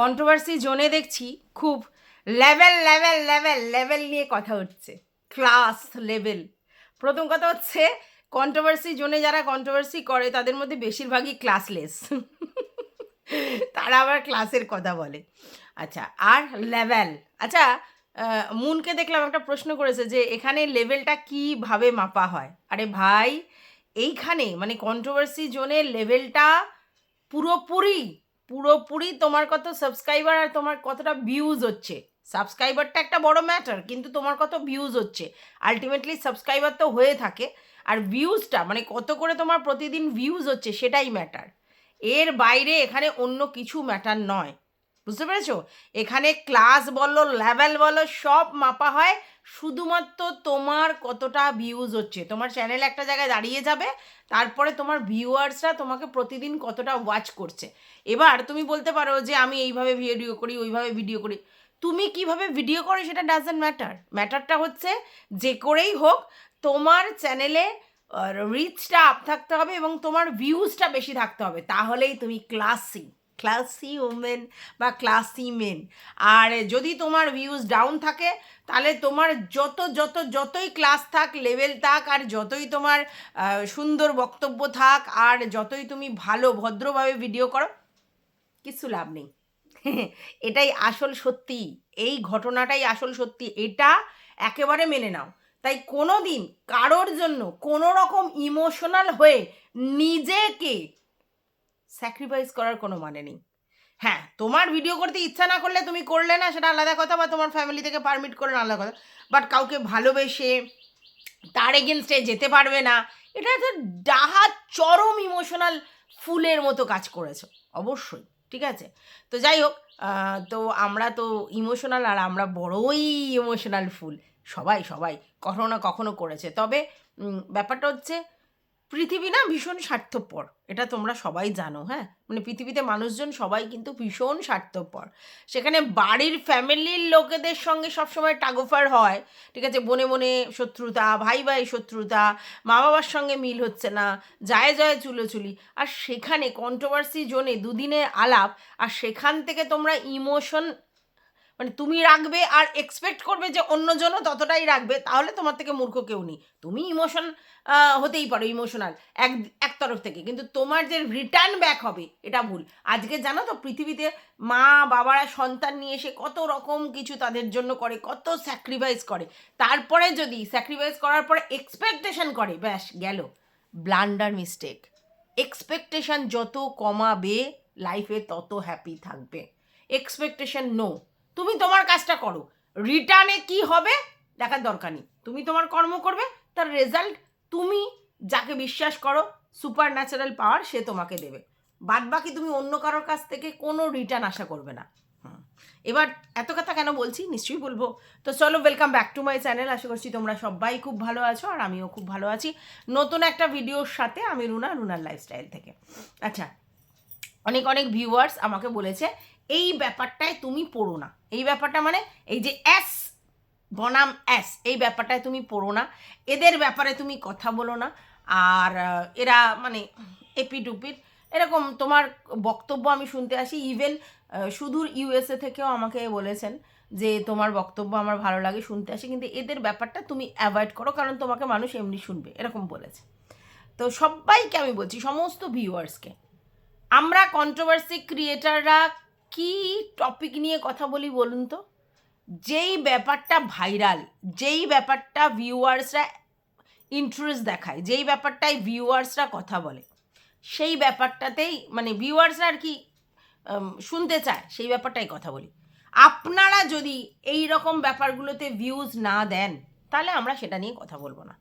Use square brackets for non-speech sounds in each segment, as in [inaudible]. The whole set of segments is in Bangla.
কন্ট্রোভার্সি জোনে দেখছি খুব লেভেল লেভেল লেভেল লেভেল নিয়ে কথা হচ্ছে। ক্লাস লেভেল প্রথম কথা হচ্ছে কন্ট্রোভার্সি জোনে যারা কন্ট্রোভার্সি করে, তাদের মধ্যে বেশিরভাগই ক্লাসলেস তারা আবার ক্লাসের কথা বলে। আচ্ছা আর লেভেল আচ্ছা মুনকে দেখলাম একটা প্রশ্ন করেছে যে, এখানে লেভেলটা কীভাবে মাপা হয়? আরে ভাই, এইখানে মানে কন্ট্রোভার্সি জোনে লেভেলটা পুরোপুরি পুরোপুরি তোমার কত সাবস্ক্রাইবার আর তোমার কতটা ভিউজ হচ্ছে। সাবস্ক্রাইবারটা একটা বড় ম্যাটার কিন্তু তোমার কত ভিউজ হচ্ছে। আলটিমেটলি সাবস্ক্রাইবার তো হয়ে থাকে, আর ভিউজটা মানে কত করে তোমার প্রতিদিন ভিউজ হচ্ছে সেটাই ম্যাটার এর বাইরে এখানে অন্য কিছু ম্যাটার নয়। বুঝতে পেরেছ? এখানে ক্লাস বলো লেভেল বলো, সব মাপা হয়। শুধুমাত্র তোমার কতটা ভিউজ হচ্ছে। তোমার চ্যানেল একটা জায়গায় দাঁড়িয়ে যাবে, তারপরে তোমার ভিউয়ার্সরা তোমাকে প্রতিদিন কতটা ওয়াচ করছে। এবার তুমি বলতে পারো যে, আমি এইভাবে ভিডিও করি, ওইভাবে ভিডিও করি। তুমি কীভাবে ভিডিও করো সেটা ডাজেন্ট ম্যাটার ম্যাটারটা হচ্ছে যে করেই হোক, তোমার চ্যানেলে রিচটা আপ থাকতে হবে এবং তোমার ভিউজটা বেশি থাকতে হবে। তাহলেই তুমি ক্লাসি ক্লাসি ওমেন বা ক্লাসি মেন আর যদি তোমার ভিউজ ডাউন থাকে, তাহলে তোমার যত যত, যতই ক্লাস থাক লেভেল থাক, আর যতই তোমার সুন্দর বক্তব্য থাক, আর যতই তুমি ভালো, ভদ্রভাবে ভিডিও করো, কিছু লাভ নেই। [laughs] এটাই আসল সত্যি। এই ঘটনাটাই আসল সত্যি। এটা একেবারে মেনে নাও। তাই কোনো দিন কারোর জন্য কোনো রকম ইমোশনাল হয়ে নিজেকে স্যাক্রিফাইস করার কোনো মানে নেই। হ্যাঁ তোমার ভিডিও করতে ইচ্ছা না করলে তুমি করলে না, সেটা আলাদা কথা বা তোমার ফ্যামিলি থেকে পারমিট করলে আলাদা কথা। বাট কাউকে ভালোবেসে তার এগেনস্টে যেতে পারবে না, এটা একটা ডাহা চরম ইমোশনাল ফুলের মতো কাজ করেছ, অবশ্যই, ঠিক আছে? তো যাই হোক তো আমরা তো ইমোশনাল আর আমরা বড়ই ইমোশনাল ফুল, সবাই সবাই, কখনো না কখনো করেছে। তবে ব্যাপারটা হচ্ছে পৃথিবী না ভীষণ স্বার্থপর, এটা তোমরা সবাই জানো হ্যাঁ? মানে পৃথিবীতে মানুষজন সবাই কিন্তু ভীষণ স্বার্থপর। সেখানে বাড়ির ফ্যামিলির লোকেদের সঙ্গে সবসময় টাগোফার হয়, ঠিক আছে? বনে বনে শত্রুতা, ভাই ভাই শত্রুতা, মা বাবার সঙ্গে মিল হচ্ছে না, যায় যায় চুলোচুলি। আর সেখানে কন্ট্রোভার্সি জোনে দুদিনের আলাপ, আর সেখান থেকে তোমরা ইমোশন মানে তুমি রাখবে আর এক্সপেক্ট করবে যে অন্যজনও ততটাই রাখবে, তাহলে তোমার থেকে মূর্খ কেউ নেই। তুমি ইমোশন হতেই পারো ইমোশনাল এক এক তরফ থেকে। কিন্তু তোমার যে রিটার্ন ব্যাক হবে, এটা ভুল। আজকে জানো তো পৃথিবীতে মা, বাবারা সন্তান নিয়ে এসে কত রকম কিছু তাদের জন্য করে, কত স্যাক্রিফাইস করে। তারপরে যদি স্যাক্রিফাইস করার পরে এক্সপেকটেশন করে, ব্যাস, গেল। ব্লান্ডার মিস্টেক এক্সপেকটেশন যত কমাবে লাইফে তত হ্যাপি থাকবে। এক্সপেকটেশন নো তুমি তোমার কাজটা করো। রিটার্নে কি হবে দেখার দরকার নেই। তুমি তোমার কর্ম করবে, তার রেজাল্ট তুমি যাকে বিশ্বাস করো সুপার ন্যাচারাল পাওয়ার সে তোমাকে দেবে। বাদ বাকি তুমি অন্য কারোর কাছ থেকে কোনো রিটার্ন আশা করবে না। এবার এত কথা কেন বলছি? নিশ্চয়ই বলব। তো চলো welcome back to my channel আশা করছি তোমরা সবাই খুব ভালো আছো আর আমিও খুব ভালো আছি। নতুন একটা ভিডিওর সাথে আমি রুনা, রুনার লাইফস্টাইল থেকে। আচ্ছা অনেক অনেক ভিউয়ার্স আমাকে বলেছে এই ব্যাপারটায় তুমি পড়ো না। এই ব্যাপারটা মানে এই যে এস, বনাম এস, এই ব্যাপারটায় তুমি পড়ো না। এদের ব্যাপারে তুমি কথা বলো না। আর এরা মানে এপিটুপির এরকম তোমার বক্তব্য আমি শুনতে আসি। ইভেন সুদূর ইউএসএ থেকেও আমাকে বলেছেন যে তোমার বক্তব্য আমার ভালো লাগে শুনতে আসি। কিন্তু এদের ব্যাপারটা তুমি অ্যাভয়েড করো, কারণ তোমাকে মানুষ এমনি শুনবে, এরকম বলেছে। তো সবাইকে আমি বলছি, সমস্ত ভিউয়ার্সকে আমরা কন্ট্রোভার্সি ক্রিয়েটাররা কি টপিক নিয়ে কথা বলি বলুন তো? যেই ব্যাপারটা ভাইরাল যেই ব্যাপারটা ভিউয়ার্সরা ইন্টারেস্ট দেখায়, যেই ব্যাপারটাই ভিউয়ার্সরা কথা বলে, সেই ব্যাপারটাতেই মানে ভিউয়ার্সরা আর কি শুনতে চায়, সেই ব্যাপারটাই কথা বলি। আপনারা যদি এই রকম ব্যাপারগুলোতে ভিউজ না দেন, তাহলে আমরা সেটা নিয়ে কথা বলব না।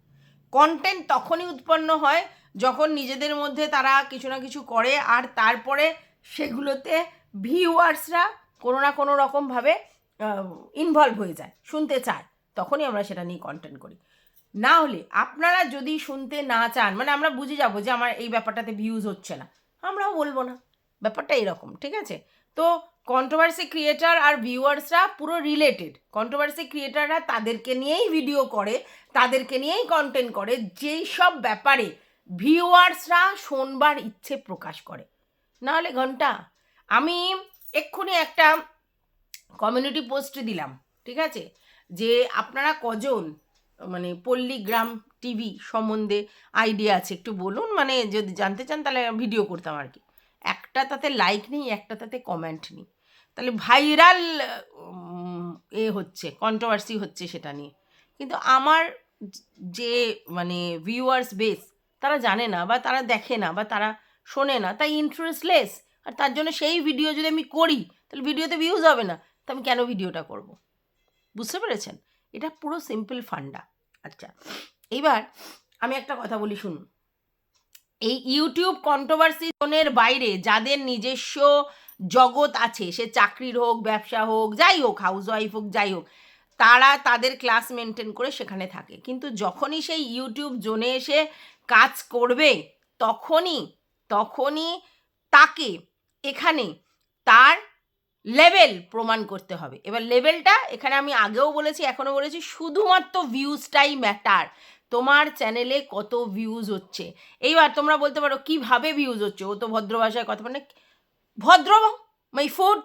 কন্টেন্ট তখনই উৎপন্ন হয় যখন নিজেদের মধ্যে তারা কিছু না কিছু করে, আর তারপরে সেগুলোতে ভিউয়ার্সরা কোনো না কোনো রকমভাবে ইনভলভ হয়ে যায়, শুনতে চায়। তখনই আমরা সেটা নিয়ে কন্টেন্ট করি। না হলে আপনারা যদি শুনতে না চান মানে আমরা বুঝে যাব যে আমার এই ব্যাপারটাতে ভিউজ হচ্ছে না। আমরাও বলব না। ব্যাপারটা এরকম, ঠিক আছে? তো কন্ট্রোভার্সি ক্রিয়েটার আর ভিউয়ার্সরা পুরো রিলেটেড কন্ট্রোভার্সি ক্রিয়েটাররা তাদেরকে নিয়েই ভিডিও করে, তাদেরকে নিয়েই কন্টেন্ট করে, যেই সব ব্যাপারে ভিউয়ার্সরা শোনবার ইচ্ছে প্রকাশ করে। নাহলে ঘণ্টা আমি এক্ষুনি একটা কমিউনিটি পোস্ট দিলাম, ঠিক আছে? যে আপনারা কজন মানে পল্লীগ্রাম টিভি সম্বন্ধে আইডিয়া আছে? একটু বলুন মানে যদি জানতে চান তাহলে ভিডিও করতাম আর কি। একটা তাতে লাইক নেই, একটা তাতে কমেন্ট নেই। তাহলে ভাইরাল এ হচ্ছে কন্ট্রোভার্সি হচ্ছে সেটা নিয়ে। কিন্তু আমার যে মানে ভিউয়ার্স বেস তারা জানে না বা তারা দেখে না বা তারা শোনে না, তাই ইন্টারেস্টলেস আর তার জন্য সেই ভিডিও যদি আমি করি, তাহলে ভিডিওতে ভিউজ হবে না। তো আমি কেন ভিডিওটা করব? বুঝতে পেরেছেন? এটা পুরো সিম্পল ফান্ডা। আচ্ছা এইবার আমি একটা কথা বলি, শুনুন। এই ইউটিউব কন্ট্রোভার্সি জোনের বাইরে যাদের নিজস্ব জগৎ আছে, সে চাকরির হোক, ব্যবসা হোক, যাই হোক হাউস ওয়াইফ হোক, যাই হোক, তারা তাদের ক্লাস মেনটেন করে সেখানে থাকে। কিন্তু যখনই সেই ইউটিউব জোনে এসে কাজ করবে, তখনই তখনই তাকে এখানে তার লেভেল প্রমাণ করতে হবে। এবার লেভেলটা এখানে আমি আগেও বলেছি, এখনও বলেছি, শুধুমাত্র ভিউজটাই ম্যাটার তোমার চ্যানেলে কত ভিউজ হচ্ছে। এইবার তোমরা বলতে পারো, কীভাবে ভিউজ হচ্ছে? ও তো ভদ্র ভাষায় কথা মানে ভদ্র মাই ফুড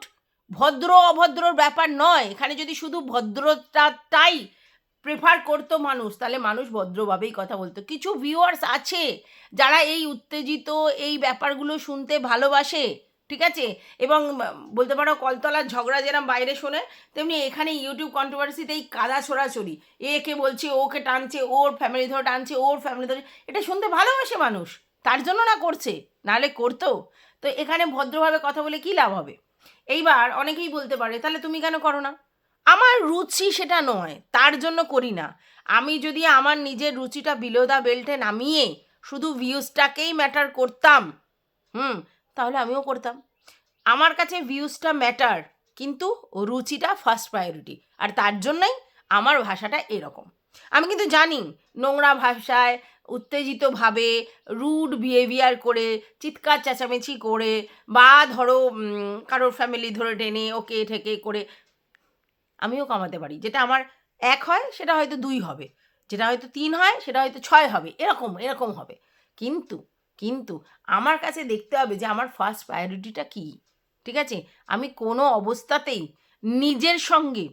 ভদ্র অভদ্রর ব্যাপার নয়। এখানে যদি শুধু ভদ্রতাটাই প্রেফার করতো মানুষ, তাহলে মানুষ ভদ্রভাবেই কথা বলতো। কিছু ভিউয়ার্স আছে যারা এই উত্তেজিত, এই ব্যাপারগুলো শুনতে ভালোবাসে। ঠিক আছে? এবং বলতে পারো কলতলার ঝগড়া যেরকম বাইরে শোনে, তেমনি এখানে ইউটিউব কন্ট্রোভার্সিতে এই কাদা ছোড়াছড়ি। একে বলছে ওকে টানছে, ওর ফ্যামিলি ধরে টানছে, ওর ফ্যামিলি ধরে, এটা শুনতে ভালোবাসে মানুষ। তার জন্য না করছে, নাহলে করতো। তো এখানে ভদ্রভাবে কথা বলে কী লাভ হবে? এইবার অনেকেই বলতে পারে, তাহলে তুমি কেন করো না? আমার রুচি সেটা নয়, তার জন্য করি না। আমি যদি আমার নিজের রুচিটা বিলোদা বেল্টে নামিয়ে শুধু ভিউজটাকেই ম্যাটার করতাম, হুম তাহলে আমিও করতাম আমার কাছে ভিউজটা ম্যাটার কিন্তু রুচিটা ফার্স্ট প্রায়োরিটি আর তার জন্যই আমার ভাষাটা এরকম। আমি কিন্তু জানি নোংরা ভাষায়, উত্তেজিতভাবে রুড বিহেভিয়ার করে, চিৎকার চেঁচামেচি করে, বা ধরো কারোর ফ্যামিলি ধরে টেনে ওকে ঠেকে করে, আমিও কামাতে পারি। যেটা আমার এক হয়, সেটা হয়তো দুই হবে। যেটা হয়তো তিন হয়, সেটা হয়তো ছয় হবে। এরকম এরকম হবে। কিন্তু কিন্তু আমার কাছে দেখতে হবে যে আমার ফার্স্ট প্রায়োরিটিটা কী, ঠিক আছে? আমি কোনো অবস্থাতেই নিজের সঙ্গে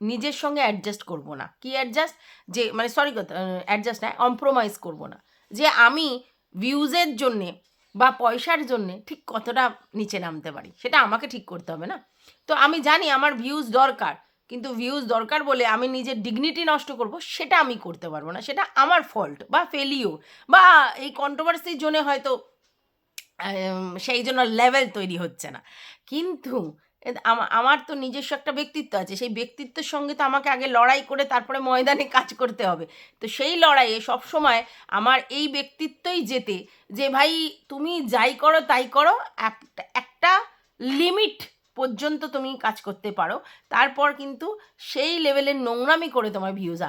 নিজের সঙ্গে অ্যাডজাস্ট করব না। কি অ্যাডজাস্ট যে মানে সরি কথা অ্যাডজাস্ট না কম্প্রোমাইজ করব না। যে আমি ভিউজের জন্যে বা পয়সার জন্যে ঠিক কতটা নিচে নামতে পারি, সেটা আমাকে ঠিক করতে হবে না। তো আমি জানি আমার ভিউজ দরকার কিন্তু ভিউজ দরকার বলে আমি নিজের ডিগনিটি নষ্ট করব, সেটা আমি করতে পারব না। সেটা আমার ফল্ট বা ফেলিও বা এই কন্ট্রোভার্সির জন্য হয়তো সেই জন্য লেভেল তৈরি হচ্ছে না। কিন্তু আমার তো নিজস্ব একটা ব্যক্তিত্ব আছে, সেই ব্যক্তিত্বের সঙ্গে তো আমাকে আগে লড়াই করে তারপরে ময়দানে কাজ করতে হবে। তো সেই লড়াইয়ে সবসময় আমার এই ব্যক্তিত্বই যেতে, যে ভাই তুমি যাই করো তাই করো, একটা লিমিট পর্যন্ত তুমি কাজ করতে পারো, তারপর কিন্তু সেই লেভেলের নোংরামি করে তোমার ভিউজ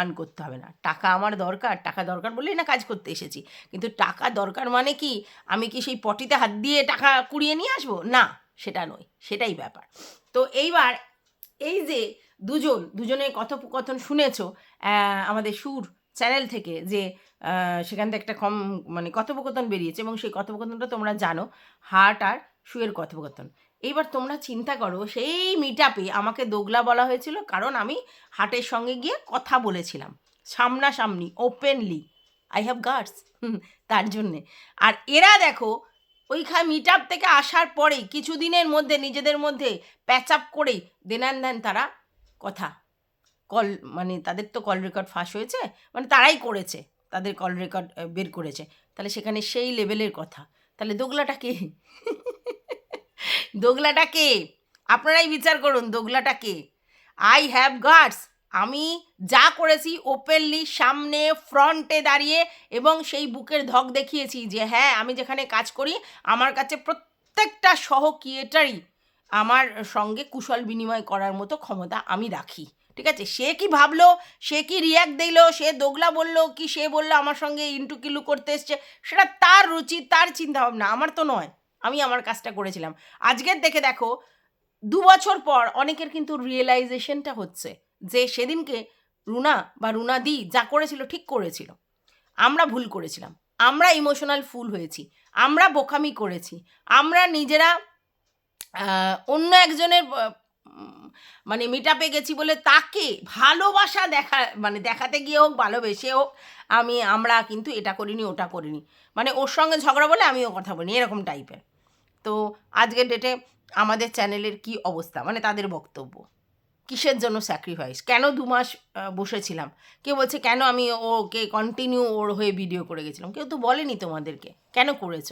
আর্ন করতে হবে না। টাকা আমার দরকার, টাকা দরকার বলেই না কাজ করতে এসেছি। কিন্তু টাকা দরকার মানে কি? আমি কি সেই পটিতে হাত দিয়ে টাকা কুড়িয়ে নিয়ে আসব? না, সেটা নয়, সেটাই ব্যাপার। তো এইবার এই যে দুজন দুজনের কথোপকথন শুনেছো আমাদের সুর চ্যানেল থেকে যে সেখান থেকে একটা কম মানে কথোপকথন বেরিয়েছে এবং সেই কথোপকথনটা তোমরা জানো হার্ট আর শুয়ের কথোপকথন। এইবার তোমরা চিন্তা করো, সেই মিট আমাকে দোগলা বলা হয়েছিল কারণ আমি হাটের সঙ্গে গিয়ে কথা বলেছিলাম, সামনাসামনি ওপেনলি আই হ্যাভ গার্ডস তার জন্যে। আর এরা দেখো, ওইখানে মিট আপ থেকে আসার পরেই কিছুদিনের মধ্যে, নিজেদের মধ্যে প্যাচ আপ করেই দেনান দেন তারা কথা কল মানে তাদের তো কল রেকর্ড ফাঁস হয়েছে মানে তারাই করেছে, তাদের কল রেকর্ড বের করেছে। তাহলে সেখানে সেই লেভেলের কথা। তাহলে দোগলাটা কে? দোগলাটা কে? আপনারাই বিচার করুন দোগলাটা কে? আই হ্যাভ গার্ডস আমি যা করেছি ওপেনলি সামনে ফ্রন্টে দাঁড়িয়ে এবং সেই বুকের ধক দেখিয়েছি যে হ্যাঁ আমি যেখানে কাজ করি, আমার কাছে প্রত্যেকটা সহ ক্রিয়েটারই আমার সঙ্গে কুশল বিনিময় করার মতো ক্ষমতা আমি রাখি। ঠিক আছে? সে কি ভাবলো? সে কি রিয়াক্ট দিল? সে দোগলা বলল কি? সে বলল আমার সঙ্গে ইন্টু কিলু করতে এসছে। সেটা তার রুচি, তার চিন্তাভাবনা। আমার তো নয়। আমি আমার কাজটা করেছিলাম। আজকের দেখে দেখো, দু বছর পর অনেকের কিন্তু রিয়েলাইজেশনটা হচ্ছে যে সেদিনকে রুনা বা রুনা দি যা করেছিল ঠিক করেছিল। আমরা ভুল করেছিলাম। আমরা ইমোশনাল ফুল হয়েছি। আমরা বোকামি করেছি। আমরা নিজেরা অন্য একজনের মানে মিট আপে গেছি বলে তাকে ভালোবাসা দেখা মানে দেখাতে গিয়ে হোক, ভালোবেসে হোক, আমি, আমরা কিন্তু এটা করিনি, ওটা করিনি। মানে ওর সঙ্গে ঝগড়া বলে আমিও কথা বলি এরকম টাইপের তো আজকের ডেটে আমাদের চ্যানেলের কি অবস্থা? মানে তাদের বক্তব্য। কিসের জন্য স্যাক্রিফাইস কেন দু মাস বসেছিলাম? কেউ বলছে, কেন আমি ওকে কন্টিনিউ ওর হয়ে ভিডিও করে গেছিলাম? কেউ তো বলেনি তোমাদেরকে। কেন করেছ?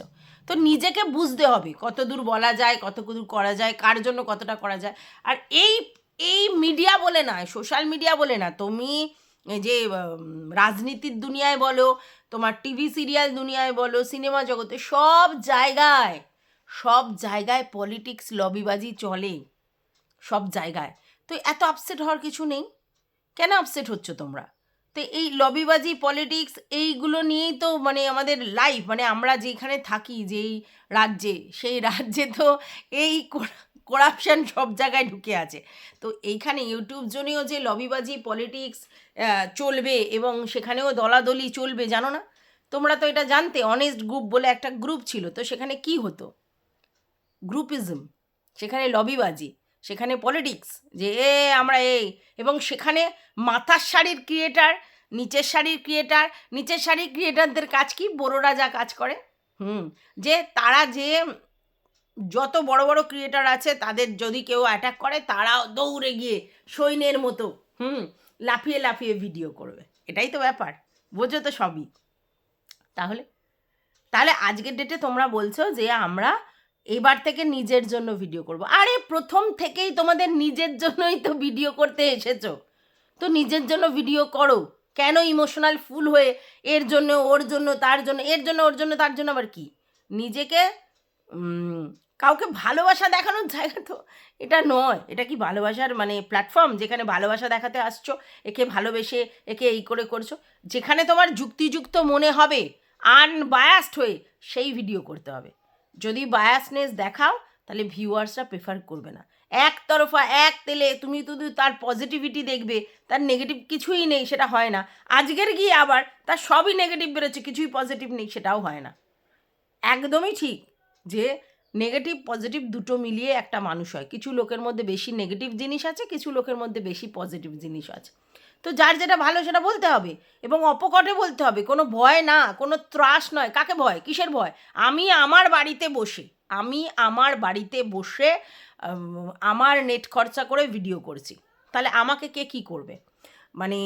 তো নিজেকে বুঝতে হবে কত দূর বলা যায় কত দূর করা যায়, কার জন্য কতটা করা যায়। আর এই এই মিডিয়া বলে না সোশ্যাল মিডিয়া বলে না, তুমি যে রাজনীতির দুনিয়ায় বলো, তোমার টিভি সিরিয়াল দুনিয়ায় বলো সিনেমা জগতে সব জায়গায় সব জায়গায় পলিটিক্স লবিবাজি চলে। সব জায়গায়। তো এত আপসেট হওয়ার কিছু নেই। কেন আপসেট হচ্ছ তোমরা? তো এই লবিবাজি পলিটিক্স এইগুলো নিয়েই তো মানে আমাদের লাইফ মানে আমরা যেখানে থাকি, যেই রাজ্যে, সেই রাজ্যে তো এই করাপশান সব জায়গায় ঢুকে আছে। তো এইখানে ইউটিউব জনেও যে লবিবাজি পলিটিক্স চলবে এবং সেখানেও দলাদলি চলবে, জানো না? তোমরা তো এটা জানতে অনেস্ট গ্রুপ বলে একটা গ্রুপ ছিল, তো সেখানে কি হতো? গ্রুপিজম সেখানে লবিবাজি সেখানে পলিটিক্স যে এ আমরা এই, এবং সেখানে মাথার শাড়ির ক্রিয়েটার নিচের শাড়ির ক্রিয়েটার নিচের শাড়ির ক্রিয়েটারদের কাজ কি? বড়োরা যা কাজ করে। হুম, যে তারা যে যত বড় বড় ক্রিয়েটার আছে, তাদের যদি কেউ অ্যাটাক করে তারাও দৌড়ে গিয়ে সৈন্যের মতো, হুম, লাফিয়ে লাফিয়ে ভিডিও করবে। এটাই তো ব্যাপার, বোঝো তো সবই। তাহলে তাহলে আজকের ডেটে তোমরা বলছো যে আমরা এবার থেকে নিজের জন্য ভিডিও করব। আরে, প্রথম থেকেই তোমাদের নিজের জন্যই তো ভিডিও করতে এসেছ। তো নিজের জন্য ভিডিও করো। কেন ইমোশনাল ফুল হয়ে এর জন্য, ওর জন্য, তার জন্য, এর জন্য, ওর জন্য, তার জন্য আবার কি? নিজেকে কাউকে ভালোবাসা দেখানোর জায়গা তো এটা নয়। এটা কি ভালোবাসার মানে প্ল্যাটফর্ম যেখানে ভালোবাসা দেখাতে আসছো, একে ভালোবেসে, একে এই করে করছ। যেখানে তোমার যুক্তিযুক্ত মনে হবে আনবায়াসড হয়ে সেই ভিডিও করতে হবে। যদি বায়াসনেস দেখাও, তাহলে ভিউয়ার্সরা প্রেফার করবে না। একতরফা, এক তেলে তুমি শুধু তার পজিটিভিটি দেখবে, তার নেগেটিভ কিছুই নেই, সেটা হয় না। আজকের গিয়ে আবার তার সবই নেগেটিভ বেরোচ্ছে, কিছুই পজিটিভ নেই, সেটাও হয় না। একদমই ঠিক যে নেগেটিভ পজিটিভ দুটো মিলিয়ে একটা মানুষ হয়। কিছু লোকের মধ্যে বেশি নেগেটিভ জিনিস আছে, কিছু লোকের মধ্যে বেশি পজিটিভ জিনিস আছে। তো যার যেটা ভালো সেটা বলতে হবে এবং অপকটে বলতে হবে। কোনো ভয় না, কোনো ত্রাস নয়। কাকে ভয়? কিসের ভয়? আমি আমার বাড়িতে বসে, আমি আমার বাড়িতে বসে আমার নেট খরচা করে ভিডিও করছি। তাহলে আমাকে কে কি করবে? মানে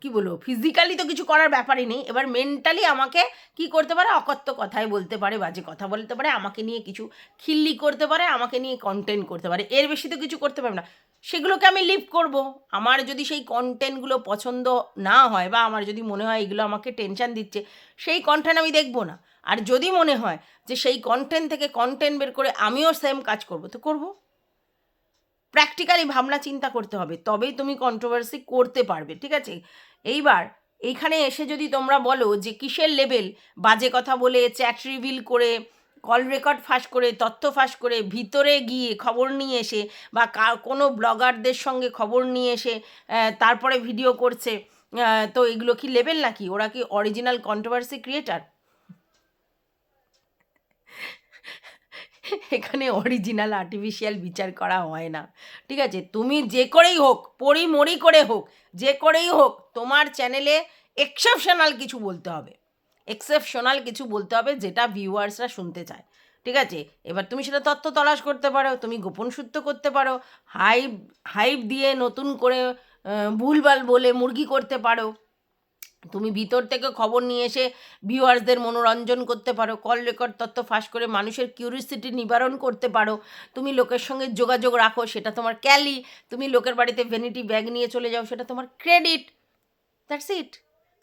কি বলব? ফিজিক্যালি তো কিছু করার ব্যাপারই নেই। এবার মেন্টালি আমাকে কি করতে পারে? অকথ্য কথাই বলতে পারে, বাজে কথা বলতে পারে, আমাকে নিয়ে কিছু খিল্লি করতে পারে, আমাকে নিয়ে কন্টেন্ট করতে পারে। এর বেশি তো কিছু করতে পারবে না। সেগুলোকে আমি লিভ করব। আমার যদি সেই কন্টেন্টগুলো পছন্দ না হয় বা আমার যদি মনে হয় এগুলো আমাকে টেনশন দিচ্ছে, সেই কন্টেন্ট আমি দেখব না। আর যদি মনে হয় যে সেই কন্টেন্ট থেকে কন্টেন্ট বের করে আমিও সেম কাজ করব, তো করব। প্র্যাকটিক্যালি ভাবনা চিন্তা করতে হবে, তবেই তুমি কন্ট্রোভার্সি করতে পারবে, ঠিক আছে? এইবার এইখানে এসে যদি তোমরা বলো যে কিসের লেভেল বাজে কথা বলে চ্যাট রিভিল করে কল রেকর্ড ফাঁস করে, তথ্য ফাঁস করে, ভিতরে গিয়ে খবর নিয়ে এসে বা কোনো ব্লগারদের সঙ্গে খবর নিয়ে এসে তারপরে ভিডিও করছে তো এগুলো কি লেভেল নাকি? ওরা কি অরিজিনাল কন্ট্রোভার্সি ক্রিয়েটার এখানে অরিজিনাল আর্টিফিশিয়াল বিচার করা হয় না। ঠিক আছে? তুমি যে করেই হোক পড়ি মরি করে হোক, যে করেই হোক, তোমার চ্যানেলে এক্সেপশনাল কিছু বলতে হবে। এক্সেপশনাল কিছু বলতে হবে যেটা ভিউয়ার্সরা শুনতে চায়। ঠিক আছে? এবার তুমি সেটা তথ্য তলাশ করতে পারো, তুমি গোপন সূত্র করতে পারো হাইপ হাইপ দিয়ে নতুন করে ভুলভাল বলে মুরগি করতে পারো। তুমি ভিতর থেকে খবর নিয়ে এসে ভিউয়ার্সদের মনোরঞ্জন করতে পারো কল রেকর্ড তথ্য ফাঁস করে মানুষের কিউরিসিটি নিবারণ করতে পারো। তুমি লোকের সঙ্গে যোগাযোগ রাখো, সেটা তোমার ক্যালি। তুমি লোকের বাড়িতে ভ্যানিটি ব্যাগ নিয়ে চলে যাও, সেটা তোমার ক্রেডিট দ্যাটস ইট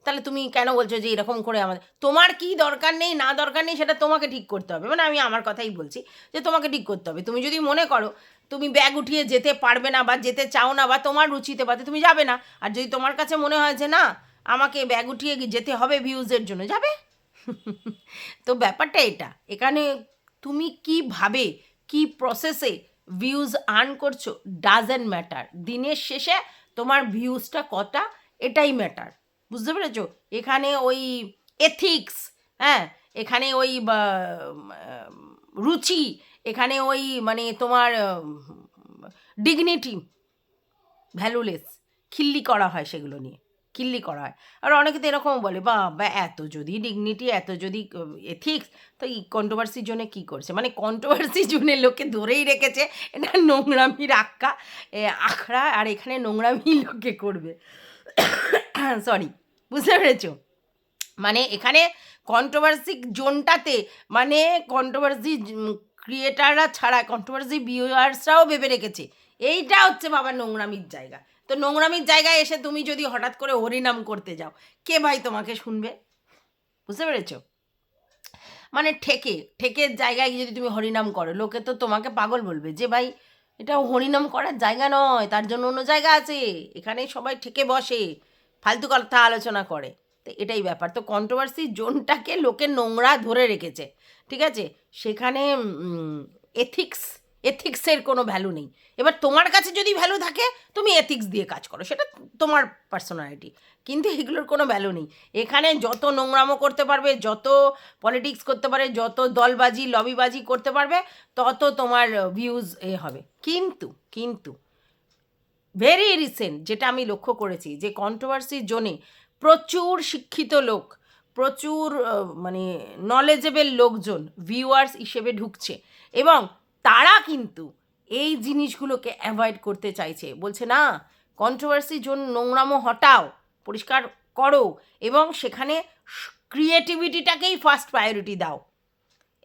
তাহলে তুমি কেন বলছো যে এরকম করে আমাদের? তোমার কি দরকার নেই, না দরকার নেই, সেটা তোমাকে ঠিক করতে হবে। মানে আমি আমার কথাই বলছি যে তোমাকে ঠিক করতে হবে। তুমি যদি মনে করো তুমি ব্যাগ উঠিয়ে যেতে পারবে না বা যেতে চাও না বা তোমার রুচিতে পাতে তুমি যাবে না। আর যদি তোমার কাছে মনে হয় যে না, আমাকে ব্যাগ উঠিয়ে যেতে হবে ভিউজের জন্য, যাবে? তো ব্যাপারটা এটা। এখানে তুমি কীভাবে, কি প্রসেসে ভিউজ আর্ন করছ ডাজেন্ট ম্যাটার দিনের শেষে তোমার ভিউজটা কটা, এটাই ম্যাটার বুঝতে পেরেছ? এখানে ওই এথিক্স হ্যাঁ? এখানে ওই রুচি, এখানে ওই মানে তোমার ডিগনিটি ভ্যালুলেস খিল্লি করা হয় সেগুলো নিয়ে, খিল্লি করা হয়। আর অনেকে তো এরকম বলে বা বা এত যদি ডিগনিটি এত যদি এথিক্স তো এই কন্ট্রোভার্সির জন্য কী করছে? মানে কন্ট্রোভার্সির জন্য লোকে ধরেই রেখেছে, এটা নোংরামির আক্কা আখড়া, আর এখানে নোংরামি লোকে করবে। [coughs] সরি বুঝতে পেরেছ? মানে এখানে কন্ট্রোভার্সি জোনটাতে মানে কন্ট্রোভার্সি ক্রিয়েটাররা ছাড়া কন্ট্রোভার্সি ভিউয়ার্সরাও ভেবে রেখেছে। এইটা হচ্ছে বাবা নোংরামির জায়গা। তো নোংরামির জায়গায় এসে তুমি যদি হঠাৎ করে হরিনাম করতে যাও, কে ভাই তোমাকে শুনবে? বুঝতে পেরেছ? মানে ঠেকে ঠেকের জায়গায় গিয়ে যদি তুমি হরিনাম করো, লোকে তো তোমাকে পাগল বলবে যে, ভাই, এটা হরিনাম করার জায়গা নয়, তার জন্য অন্য জায়গা আছে। এখানে সবাই ঠেকে বসে। ফালতু কথা আলোচনা করে। তো এটাই ব্যাপার। তো কন্ট্রোভার্সি জোনটাকে লোকে নোংরা ধরে রেখেছে, ঠিক আছে? সেখানে এথিক্স এথিক্সের কোনো ভ্যালু নেই। এবার তোমার কাছে যদি ভ্যালু থাকে, তুমি এথিক্স দিয়ে কাজ করো। সেটা তোমার পার্সোনালিটি কিন্তু এগুলোর কোনো ভ্যালু নেই। এখানে যত নোংরামো করতে পারবে, যত পলিটিক্স করতে পারে, যত দলবাজি লবিবাজি করতে পারবে, তত তোমার ভিউজ এ হবে। কিন্তু কিন্তু ভেরি রিসেন্ট যেটা আমি লক্ষ্য করেছি যে কন্ট্রোভার্সির জোনে প্রচুর শিক্ষিত লোক, প্রচুর মানে নলেজেবল লোকজন ভিউয়ার্স হিসেবে ঢুকছে এবং তারা কিন্তু এই জিনিসগুলোকে অ্যাভয়েড করতে চাইছে। বলছে, না কন্ট্রোভার্সি জোন নোংরামো হটাও, পরিষ্কার করো এবং সেখানে ক্রিয়েটিভিটিটাকেই ফার্স্ট প্রায়োরিটি দাও।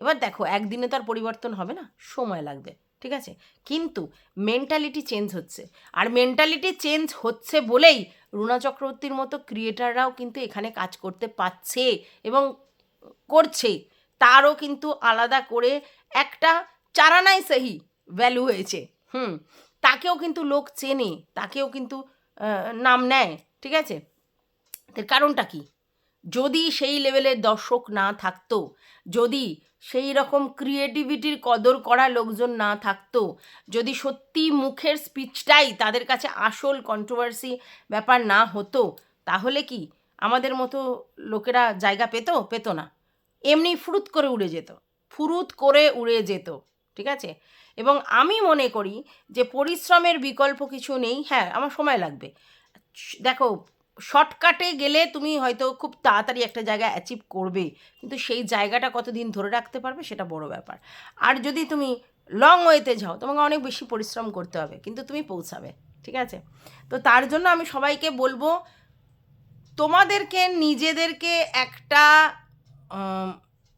এবার দেখো, একদিনে তো আর পরিবর্তন হবে না, সময় লাগবে। ঠিক আছে? কিন্তু মেন্টালিটি চেঞ্জ হচ্ছে। আর মেন্টালিটি চেঞ্জ হচ্ছে বলেই রুনা চক্রবর্তীর মতো ক্রিয়েটাররাও কিন্তু এখানে কাজ করতে পারছে এবং করছে। তারও কিন্তু আলাদা করে একটা চারানাই সেহি ভ্যালু হয়েছে। হুম, তাকেও কিন্তু লোক চেনে, তাকেও কিন্তু নাম নেয়, ঠিক আছে? কারণটা কি? যদি সেই লেভেলের দর্শক না থাকতো, যদি সেই রকম ক্রিয়েটিভিটির কদর করা লোকজন না থাকতো, যদি সত্যি মুখের স্পিচটাই তাদের কাছে আসল কন্ট্রোভার্সি ব্যাপার না হতো, তাহলে কি আমাদের মতো লোকেরা জায়গা পেত? পেতো না। এমনি ফুরুত করে উড়ে যেত। ফুরুত করে উড়ে যেত, ঠিক আছে? এবং আমি মনে করি যে পরিশ্রমের বিকল্প কিছু নেই। হ্যাঁ আমার সময় লাগবে। দেখো শর্টকাটে গেলে তুমি হয়তো খুব তাড়াতাড়ি একটা জায়গায় অ্যাচিভ করবে। কিন্তু সেই জায়গাটা কতদিন ধরে রাখতে পারবে সেটা বড় ব্যাপার। আর যদি তুমি লং ওয়েতে যাও, তোমাকে অনেক বেশি পরিশ্রম করতে হবে, কিন্তু তুমি পৌঁছাবে, ঠিক আছে? তো তার জন্য আমি সবাইকে বলব, তোমাদেরকে, নিজেদেরকে একটা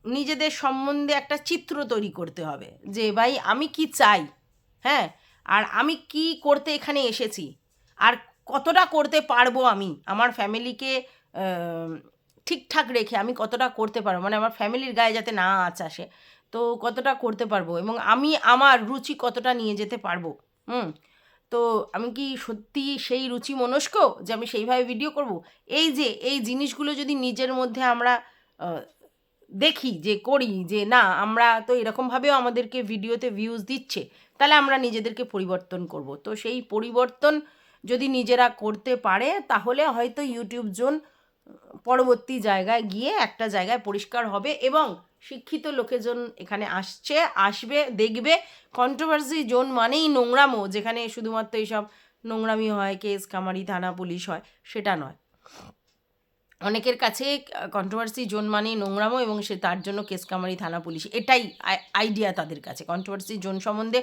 নিজেদের সম্বন্ধে একটা চিত্র তৈরি করতে হবে, যে ভাই আমি কি চাই? হ্যাঁ? আর আমি কি করতে এখানে এসেছি? আর কতটা করতে পারব আমি? আমার ফ্যামিলিকে ঠিকঠাক রেখে আমি কতটা করতে পারব? মানে আমার ফ্যামিলির গায়ে যাতে না আঁচ আসে তো কতটা করতে পারব? এবং আমি আমার রুচি কতটা নিয়ে যেতে পারব? হুম? তো আমি কি সত্যি সেই রুচি মনস্ক যে আমি সেইভাবে ভিডিও করব? এই যে, এই জিনিসগুলো যদি নিজের মধ্যে আমরা দেখি যে করি যে না, আমরা তো এরকমভাবেও আমাদেরকে ভিডিওতে ভিউজ দিচ্ছে, তাহলে আমরা নিজেদেরকে পরিবর্তন করব। তো সেই পরিবর্তন যদি নিজেরা করতে পারে, তাহলে হয়তো ইউটিউব জোন, পরবর্তী জায়গায় গিয়ে একটা জায়গায় পরিষ্কার হবে এবং শিক্ষিত লোকেজন এখানে আসছে, আসবে, দেখবে। কন্ট্রোভার্সি জোন মানেই নোংরামো, যেখানে শুধুমাত্র এইসব নোংরামি হয়, কেস কামারি থানা পুলিশ হয়, সেটা নয়। অনেকের কাছে কন্ট্রোভার্সি জোন মানেই নোংরামো এবং সে তার জন্য কেস কামারি থানা পুলিশ, এটাই আইডিয়া তাদের কাছে। কন্ট্রোভার্সি জোন সম্বন্ধে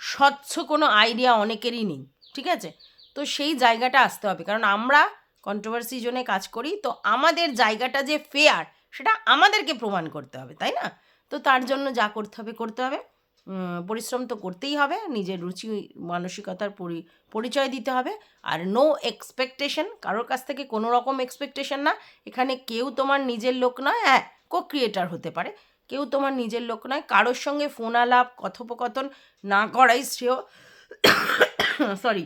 স্বচ্ছ কোনো আইডিয়া অনেকেরই নেই, ঠিক আছে? তো সেই জায়গাটা আসতে হবে। কারণ আমরা কন্ট্রোভার্সি জোনে কাজ করি, তো আমাদের জায়গাটা যে ফেয়ার সেটা আমাদেরকে প্রমাণ করতে হবে, তাই না? তো তার জন্য যা করতে হবে করতে হবে। পরিশ্রম তো করতেই হবে, নিজের রুচি, মানসিকতার পরি, পরিচয় দিতে হবে, আর নো এক্সপেকটেশন কারোর কাছ থেকে কোনো রকম এক্সপেকটেশন না। এখানে কেউ তোমার নিজের লোক নয় হ্যাঁ কো ক্রিয়েটার হতে পারে। কেউ তোমার নিজের লোক নয়, কারোর সঙ্গে ফোন আলাপ কথোপকথন না করাই শ্রেয়। [coughs] সরি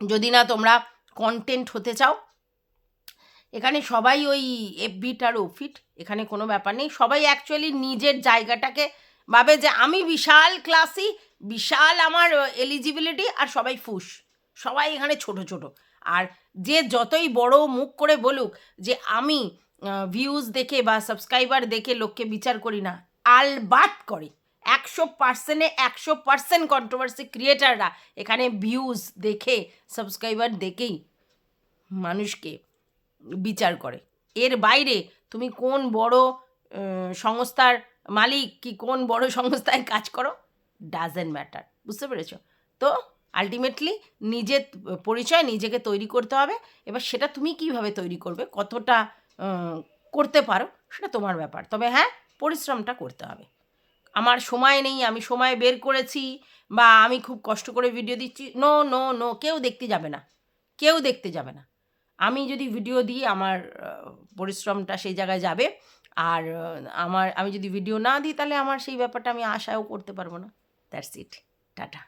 যদি না তোমরা কন্টেন্ট হতে চাও, এখানে সবাই ওই এফবিট আর ওফিট এখানে কোনো ব্যাপার নেই। সবাই অ্যাকচুয়ালি নিজের জায়গাটাকে ভাবে যে আমি বিশাল ক্লাসি বিশাল আমার এলিজিবিলিটি আর সবাই ফুস। সবাই এখানে ছোট ছোট। আর যে যতই বড় মুখ করে বলুক যে আমি ভিউজ দেখে বা সাবস্ক্রাইবার দেখে লোককে বিচার করি না, আলবাত করে। একশো পার্সেন্টে একশো পার্সেন্ট কন্ট্রোভার্সি ক্রিয়েটাররা এখানে ভিউজ দেখে সাবস্ক্রাইবার দেখেই মানুষকে বিচার করে। এর বাইরে তুমি কোন বড় সংস্থার মালিক কি কোন বড় সংস্থায় কাজ করো? ডাজেন্ট ম্যাটার বুঝতে পেরেছ? তো আলটিমেটলি নিজের পরিচয় নিজেকে তৈরি করতে হবে। এবার সেটা তুমি কীভাবে তৈরি করবে? কতটা করতে পারো? সেটা তোমার ব্যাপার। তবে হ্যাঁ পরিশ্রমটা করতে হবে। আমার সময় নেই, আমি সময় বের করেছি বা আমি খুব কষ্ট করে ভিডিও দিচ্ছি। নো নো নো কেউ দেখতে যাবে না। কেউ দেখতে যাবে না। আমি যদি ভিডিও দিই, আমার পরিশ্রমটা সেই জায়গায় যাবে। আর আমার, আমি যদি ভিডিও না দিই, তাহলে আমার সেই ব্যাপারটা আমি আশাও করতে পারব না। That's it tata